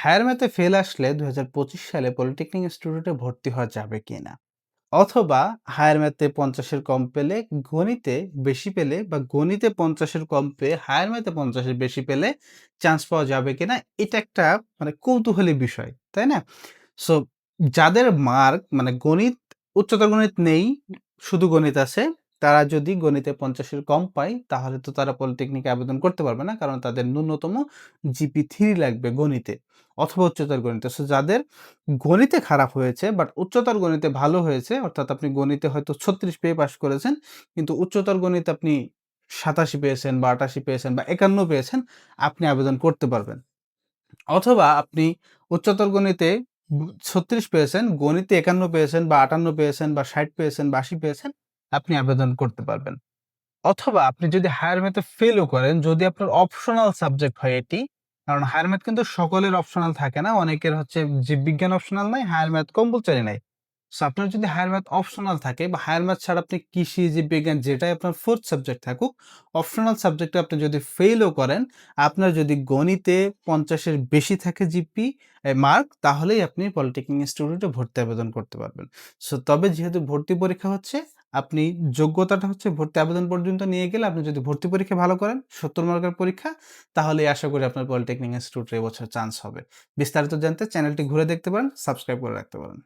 Higher ম্যাথে fail আসলে ২০২৫ সালে পলিটেকনিক ইনস্টিটিউটে ভর্তি হওয়া যাবে কি না অথবা হায়ার ম্যাথে পঞ্চাশের কম পেলে গণিতে বেশি পেলে বা গণিতে পঞ্চাশের কম পেয়ে হায়ার ম্যাথে পঞ্চাশের বেশি পেলে চান্স পাওয়া যাবে কিনা? এটা একটা মানে কৌতূহলী বিষয়, তাই না? সো যাদের মার্ক মানে গণিত উচ্চতর গণিত নেই, শুধু গণিত আছে, তারা যদি গণিতে পঞ্চাশের কম পায় তাহলে তো তারা পলিটেকনিকে আবেদন করতে পারবে না। কারণ তাদের ন্যূনতম জিপি 3 লাগবে গণিতে অথবা উচ্চতর গণিতে। সো যাদের গণিতে খারাপ হয়েছে বাট উচ্চতর গণিতে ভালো হয়েছে অর্থাৎ আপনি গণিতে হয়তো ৩৬ পেয়ে পাশ করেছেন কিন্তু উচ্চতর গণিতে আপনি ৮৭ পেয়েছেন বা ৮৮ পেয়েছেন বা ৫১ পেয়েছেন, আপনি আবেদন করতে পারবেন। অথবা আপনি উচ্চতর গণিতে ছত্রিশ পেয়েছেন, গণিতে ৫১ পেয়েছেন বা ৫৮ পেয়েছেন বা ৬০ পেয়েছেন বা ৮০ পেয়েছেন, আপনি আবেদন করতে পারবেন। অথবা আপনি যদি হায়ার ম্যাথে ফেলও করেন, যদি আপনার অপশনাল সাবজেক্ট হয় এটি, কারণ হায়ার ম্যাথ কিন্তু সকলের অপশনাল থাকে না। অনেকের হচ্ছে জীববিজ্ঞান অপশনাল নাই, হায়ার ম্যাথ কম্পালসরি নাই। সো আপনার যদি হায়ার ম্যাথ অপশনাল থাকে বা হায়ার ম্যাথ ছাড়া আপনি কৃষি, জীববিজ্ঞান যেটাই আপনার ফোর্থ সাবজেক্ট থাকুক, অপশনাল সাবজেক্টে আপনি যদি ফেলও করেন, আপনার যদি গণিতে পঞ্চাশের বেশি থাকে জিপি মার্ক তাহলেই আপনি পলিটেকনিক ইনস্টিটিউটে ভর্তি আবেদন করতে পারবেন। সো তবে যেহেতু ভর্তি পরীক্ষা হচ্ছে, আপনি যোগ্যতাটা হচ্ছে ভর্তি আবেদন পর্যন্ত নিয়ে গেলে আপনি যদি ভর্তি পরীক্ষা ভালো করেন, ৭০ মার্কের পরীক্ষা, তাহলে আশা করি আপনার পলিটেকনিক ইনস্টিটিউটে এবছর চান্স হবে। বিস্তারিত জানতে চ্যানেলটি ঘুরে দেখতে পারেন, সাবস্ক্রাইব করে রাখতে পারেন।